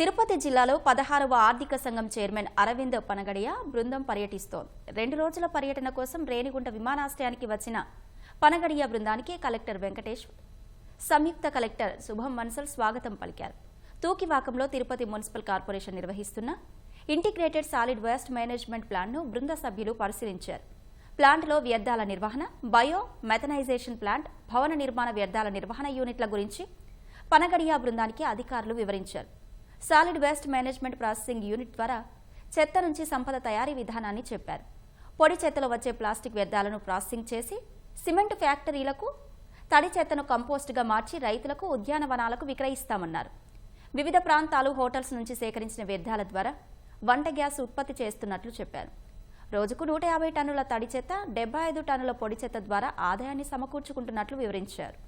తిరుపతి జిల్లాలో పదహారవ ఆర్థిక సంఘం చైర్మన్ అరవింద్ పనగడియ బృందం పర్యటిస్తోంది. రెండు రోజుల పర్యటన కోసం రేణిగుంట విమానాశ్రయానికి వచ్చిన పనగడియ బృందానికి కలెక్టర్ వెంకటేష్ సంయుక్త కలెక్టర్ శుభం మన్సల్ స్వాగతం పలికారు. తూకివాకంలో తిరుపతి మున్సిపల్ కార్పొరేషన్ నిర్వహిస్తున్న ఇంటిగ్రేటెడ్ సాలిడ్ వేస్ట్ మేనేజ్మెంట్ ప్లాన్ను బృంద సభ్యులు పరిశీలించారు. ప్లాంట్లో వ్యర్థాల నిర్వహణ బయో మెథనైజేషన్ ప్లాంట్ భవన నిర్మాణ వ్యర్థాల నిర్వహణ యూనిట్ల గురించి పనగడియా బృందానికి అధికారులు వివరించారు. Solid waste management processing unit ద్వారా చెత్త నుంచి సంపద తయారీ విధానాన్ని చెప్పారు. పొడి చెత్తలో వచ్చే ప్లాస్టిక్ వ్యర్థాలను ప్రాసెసింగ్ చేసి సిమెంట్ ఫ్యాక్టరీలకు తడి చెత్తను కంపోస్ట్గా మార్చి రైతులకు ఉద్యానవనాలకు విక్రయిస్తామన్నారు. వివిధ ప్రాంతాలు హోటల్స్ నుంచి సేకరించిన వ్యర్థాల ద్వారా వంట గ్యాస్ ఉత్పత్తి చేస్తున్నట్లు చెప్పారు. రోజుకు నూట యాభై టన్నుల తడి చెత్త డెబ్బై ఐదు టన్నుల పొడి చెత్త ద్వారా ఆదాయాన్ని సమకూర్చుకుంటున్నట్లు వివరించారు.